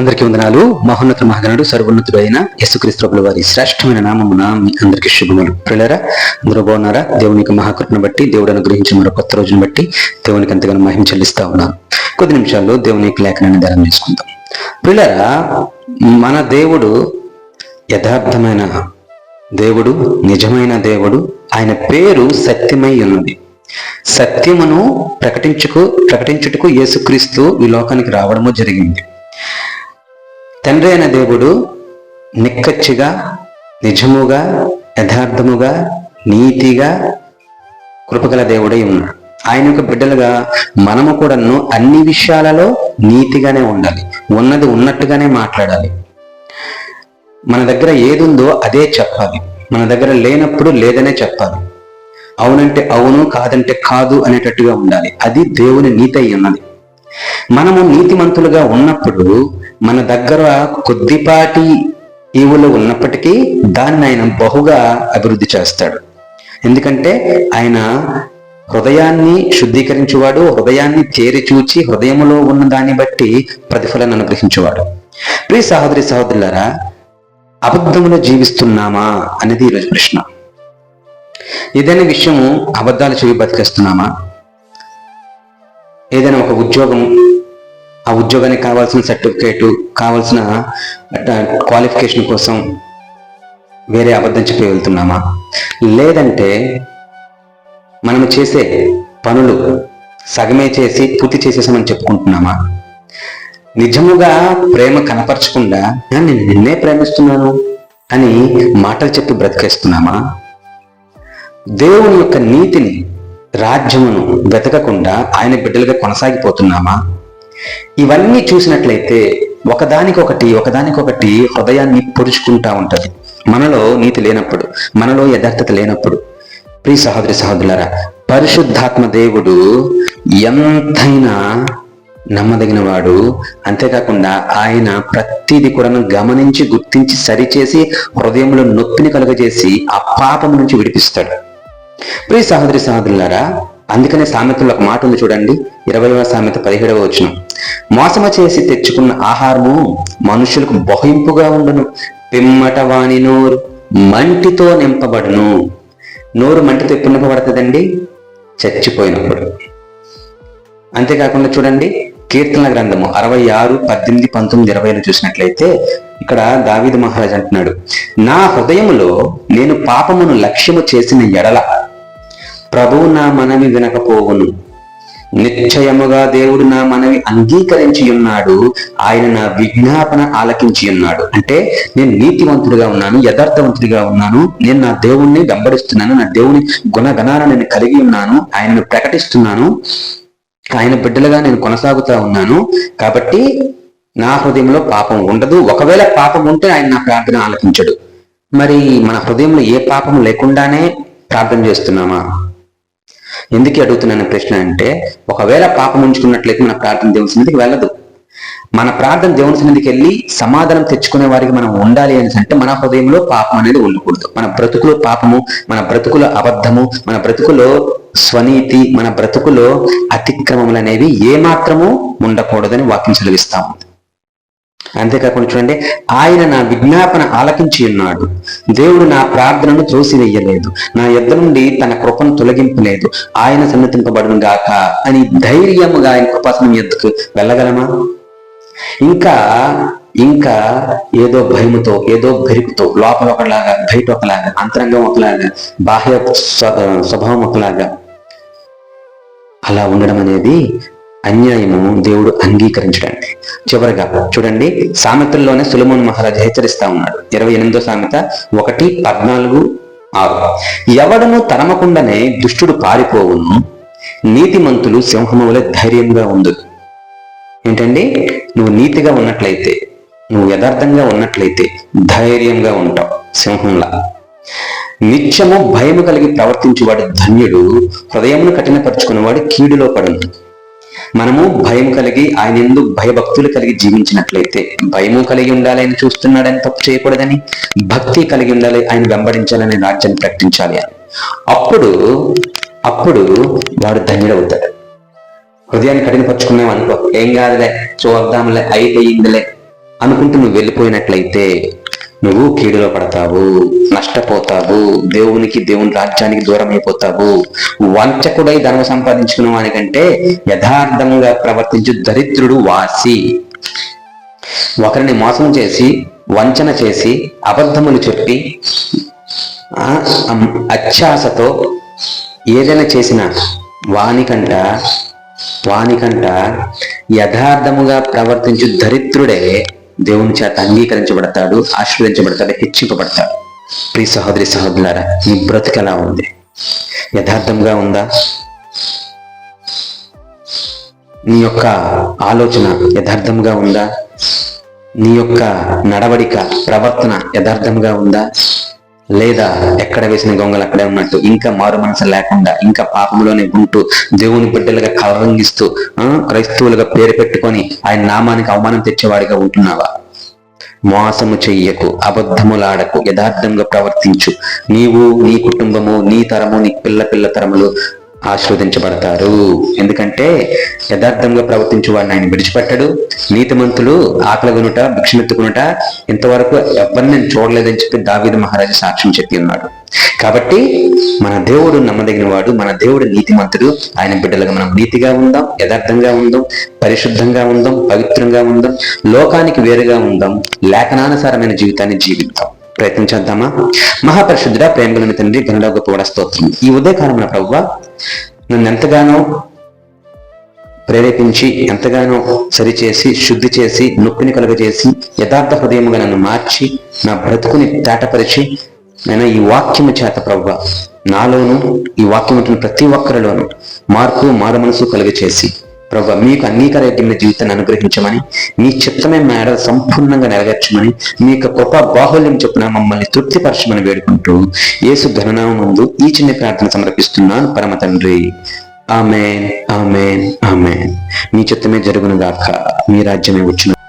అందరికీ వందనాలు. మహోన్నత మహాగణుడు సర్వోన్నతుడు అయిన యేసుక్రీస్తుల వారి శ్రేష్టమైన నామమున మీ అందరికీ శుభములు. ప్రియులారా అందరూ బాగున్నారా? దేవునికి మహాకృపను బట్టి దేవుడు అనుగ్రహించిన మరో కొత్త రోజును బట్టి దేవునికి అంతగానో మహిమ చెల్లిస్తా ఉన్నాను కొద్ది నిమిషాల్లో దేవునికి లేఖనాన్ని ధ్యానం చేసుకుందాం. ప్రియులారా మన దేవుడు యథార్థమైన దేవుడు నిజమైన దేవుడు ఆయన పేరు సత్యమై ఉన్నది. సత్యమును ప్రకటించుకు ప్రకటించుటకు యేసుక్రీస్తు ఈ లోకానికి రావడము జరిగింది. తండ్రి అయిన దేవుడు నిక్కచ్చిగా నిజముగా యథార్థముగా నీతిగా కృపగల దేవుడై ఉన్నాడు. ఆయన యొక్క బిడ్డలుగా మనము కూడాను అన్ని విషయాలలో నీతిగానే ఉండాలి. ఉన్నది ఉన్నట్టుగానే మాట్లాడాలి. మన దగ్గర ఏది ఉందో అదే చెప్పాలి. మన దగ్గర లేనప్పుడు లేదనే చెప్పాలి. అవునంటే అవును కాదంటే కాదు అనేటట్టుగా ఉండాలి. అది దేవుని నీతి అయి ఉన్నది. మనము నీతిమంతులుగా ఉన్నప్పుడు మన దగ్గర కొద్దిపాటి ఈవులు ఉన్నప్పటికీ దాన్ని ఆయన బహుగా అభివృద్ధి చేస్తాడు. ఎందుకంటే ఆయన హృదయాన్ని శుద్ధీకరించేవాడు హృదయాన్ని తేరి చూచి ఉన్న దాన్ని బట్టి ప్రతిఫలాన్ని అనుగ్రహించేవాడు. ప్రియ సహోదరి సహోదరులారా అబద్ధములో జీవిస్తున్నామా అనేది ఈరోజు ప్రశ్న. ఏదైనా విషయము అబద్ధాలు చేయి బతికేస్తున్నామా? ఏదైనా ఒక ఉద్యోగం ఆ ఉద్యోగానికి కావాల్సిన సర్టిఫికేటు కావాల్సిన క్వాలిఫికేషన్ కోసం వేరే అబద్ధం చెప్పి వెళ్తున్నామా? లేదంటే మనం చేసే పనులు సగమే చేసి పూర్తి చేసేసామని చెప్పుకుంటున్నామా? నిజముగా ప్రేమ కనపరచకుండా నేను నిన్నే ప్రేమిస్తున్నాను అని మాటలు చెప్పి బ్రతికేస్తున్నామా? దేవుని యొక్క నీతిని రాజ్యమును వెతకకుండా ఆయన బిడ్డలుగా కొనసాగిపోతున్నామా? ఇవన్నీ చూసినట్లయితే ఒకదానికొకటి ఒకదానికొకటి హృదయాన్ని పొడుచుకుంటా ఉంటుంది. మనలో నీతి లేనప్పుడు మనలో యథార్థత లేనప్పుడు. ప్రియ సహోదరి సహోదరులారా పరిశుద్ధాత్మ దేవుడు ఎంతైనా నమ్మదగిన వాడు అంతేకాకుండా ఆయన ప్రతిది కూడా గమనించి గుర్తించి సరిచేసి హృదయంలో నొప్పిని కలుగజేసి ఆ పాపం నుంచి విడిపిస్తాడు. ప్రియ సహోదరి సహోదరులారా అందుకనే సామెతలో ఒక మాట ఉంది చూడండి. ఇరవైవ సామెత పదిహేడవ వచ్చిన మోసమ చేసి తెచ్చుకున్న ఆహారము మనుషులకు బహింపుగా ఉండను. పిమ్మట వాణి నోరు మంటితో నింపబడును. నోరు మంటితో ఎప్పుడు నింపబడుతుందండి చచ్చిపోయినప్పుడు. అంతేకాకుండా చూడండి కీర్తన గ్రంథము అరవై ఆరు పద్దెనిమిది పంతొమ్మిది ఇరవైలో చూసినట్లయితే ఇక్కడ దావిద మహారాజ్ అంటున్నాడు నా హృదయములో నేను పాపమును లక్ష్యము చేసిన ఎడల ప్రభువు నా మనవి వినకపోవును. నిశ్చయముగా దేవుడు నా మనవి అంగీకరించి ఉన్నాడు ఆయన నా విజ్ఞాపన ఆలకించి ఉన్నాడు అంటే నేను నీతివంతుడిగా ఉన్నాను యథార్థవంతుడిగా ఉన్నాను. నేను నా దేవుణ్ణి వెంబడిస్తున్నాను నా దేవుని గుణగణాలను నేను కలిగి ఉన్నాను. ఆయనను ప్రకటిస్తున్నాను. ఆయన బిడ్డలుగా నేను కొనసాగుతా ఉన్నాను. కాబట్టి నా హృదయంలో పాపం ఉండదు. ఒకవేళ పాపం ఉంటే ఆయన నా ప్రార్థన ఆలకించడు. మరి మన హృదయంలో ఏ పాపం లేకుండానే ప్రార్థన చేస్తున్నామా? ఎందుకు అడుగుతున్నాను ప్రశ్న అంటే ఒకవేళ పాపం ఉంచుకున్నట్లయితే మన ప్రార్థన దేవుని సన్నిధికి వెళ్ళదు. మన ప్రార్థన దేవుని సన్నిధికి వెళ్ళి సమాధానం తెచ్చుకునే వారికి మనం ఉండాలి అని అంటే మన హృదయంలో పాపం అనేది ఉండకూడదు. మన బ్రతుకులో పాపము మన బ్రతుకులో అబద్ధము మన బ్రతుకులో స్వనీతి మన బ్రతుకులో అతిక్రమములు అనేవి ఏమాత్రము ఉండకూడదని వాక్యం సెలవిస్తాము. అంతేకాకుండా చూడండి ఆయన నా విజ్ఞాపన ఆలకించి ఉన్నాడు. దేవుడు నా ప్రార్థనను త్రోసివేయలేదు. నా యుద్ధ నుండి తన కృపను తొలగింపలేదు. ఆయన సన్నతింపబడును గాక అని ధైర్యముగా ఆయన కృపాసనం ఎద్దుకు వెళ్ళగలమా? ఇంకా ఇంకా ఏదో భయముతో ఏదో బెరుకుతో లోపల ఒకలాగా బయట ఒకలాగా అంతరంగం ఒకలాగా బాహ్య స్వభావం ఒకలాగా అలా ఉండడం అనేది అన్యాయము దేవుడు అంగీకరించడానికి. చివరిగా చూడండి సామెతల్లోనే సులమోన్ మహారాజు హెచ్చరిస్తా ఉన్నాడు. ఇరవై ఎనిమిదో సామెత ఒకటి పద్నాలుగు ఆరు. ఎవడను తరమకుండానే దుష్టుడు పారిపోవును నీతిమంతులు సింహము వలె ధైర్యంగా ఉండు. ఏంటండి? నువ్వు నీతిగా ఉన్నట్లయితే నువ్వు యథార్థంగా ఉన్నట్లయితే ధైర్యంగా ఉంటావు సింహంలా. నిత్యము భయము కలిగి ప్రవర్తించేవాడు ధన్యుడు హృదయమును కఠినపరుచుకున్నవాడు కీడులో పడును. మనము భయం కలిగి ఆయన ఎందు భయభక్తులు కలిగి జీవించినట్లయితే భయము కలిగి ఉండాలి ఆయన చూస్తున్నాడని తప్పు చేయకూడదని భక్తి కలిగి ఉండాలి ఆయన వెంబడించాలని రాజ్యాన్ని ప్రకటించాలి అని. అప్పుడు అప్పుడు వాడు ధన్యుడవుతాడు. హృదయాన్ని కఠినపరుచుకున్నాం అనుకో. ఏం కాదులే చూద్దాంలే అయిపోయిందిలే అనుకుంటూ నువ్వు వెళ్ళిపోయినట్లయితే నువ్వు కీడులో పడతావు నష్టపోతావు దేవునికి దేవుని రాజ్యానికి దూరం అయిపోతావు వంచకుడై ధనం సంపాదించుకున్న వానికంటే యథార్థంగా ప్రవర్తించు దరిద్రుడు వాసి. ఒకరిని మోసం చేసి వంచన చేసి అబద్ధములు చెప్పి ఆ, అత్యాశతో ఏదైనా చేసిన వానికంట వానికంట యథార్థముగా ప్రవర్తించు దరిద్రుడే దేవుని చేత అంగీకరించబడతాడు ఆశీర్వదించబడతాడు హెచ్చింపబడతాడు. ప్రియ సహోదరి సహోదరులారా నీ బ్రతుకు ఉంది? యథార్థంగా ఉందా? నీ యొక్క ఆలోచన యథార్థంగా ఉందా? నీ యొక్క నడవడిక ప్రవర్తన యథార్థంగా ఉందా? లేదా ఎక్కడ వేసిన గొంగలు అక్కడే ఉన్నట్టు ఇంకా మారు మనసు లేకుండా ఇంకా పాపంలోనే ఉంటూ దేవుని బిడ్డలుగా కలరంగిస్తూ క్రైస్తవులుగా పేరు పెట్టుకొని ఆయన నామానికి అవమానం తెచ్చేవాడిగా ఉంటున్నావా? మోసము చెయ్యకు అబద్ధములాడకు యథార్థంగా ప్రవర్తించు. నీవు నీ కుటుంబము నీ తరము నీ పిల్ల పిల్ల తరములు ఆశీర్వదించబడతారు. ఎందుకంటే యథార్థంగా ప్రవర్తించు వాడిని ఆయన విడిచిపెట్టడు. నీతిమంతులు ఆకలగొనుట భిక్షమెత్తుకునుట ఇంతవరకు ఎవరిని నేను చూడలేదని చెప్పి దావీద మహారాజు సాక్ష్యం చెప్పి ఉన్నాడు. కాబట్టి మన దేవుడు నమ్మదగిన వాడు మన దేవుడు నీతిమంతుడు. ఆయన బిడ్డలుగా మనం నీతిగా ఉందాం యథార్థంగా ఉందాం పరిశుద్ధంగా ఉందాం పవిత్రంగా ఉందాం లోకానికి వేరుగా ఉందాం లేఖనానుసారమైన జీవితాన్ని జీవిద్దాం. ప్రయత్నించేద్దామా? మహాపరిశుద్ధుడ ప్రేమలను తండ్రి గనుడ గొప్ప స్తోత్రం. ఈ ఉదయకాలంలో ప్రవ్వ నన్ను ఎంతగానో ప్రేరేపించి ఎంతగానో సరిచేసి శుద్ధి చేసి నొప్పిని కలుగజేసి యథార్థ హృదయముగా నన్ను మార్చి నా బ్రతుకుని తేటపరిచి నేను ఈ వాక్యము చేత ప్రవ్వ నాలోను ఈ వాక్యం ప్రతి ఒక్కరిలోను మార్పు మారు మనసు కలుగజేసి ప్రభు మీకు అంగీకారయోగ్యమైన జీవితాన్ని అనుగ్రహించమని మీ చిత్తమే మేడ సంపూర్ణంగా నెరవేర్చమని మీ యొక్క కృప బాహుల్యం చొప్పున మమ్మల్ని తృప్తిపరచమని వేడుకుంటూ యేసు ఘననామందు ఈ చిన్న ప్రార్థన సమర్పిస్తున్నాను. పరమ తండ్రి. Amen amen amen. మీ చిత్తమే జరుగును గాక మీ రాజ్యమే వచ్చిన.